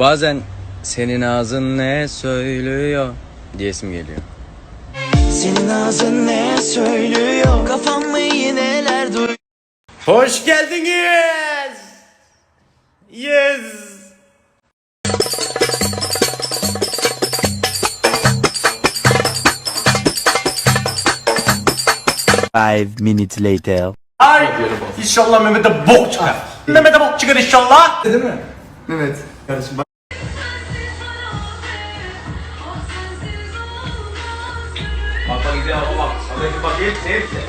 Bazen senin ağzın ne söylüyor diyesim geliyor. Senin ağzın ne söylüyor Kafam mı yineler duyuyor Hoş geldiniz. Yes. Five minutes later. Ay inşallah Mehmet'e bok çıkar. Mehmet'e bok çıkar inşallah. Bak gidiyor bak bak. Bak bak hepsi hepsi.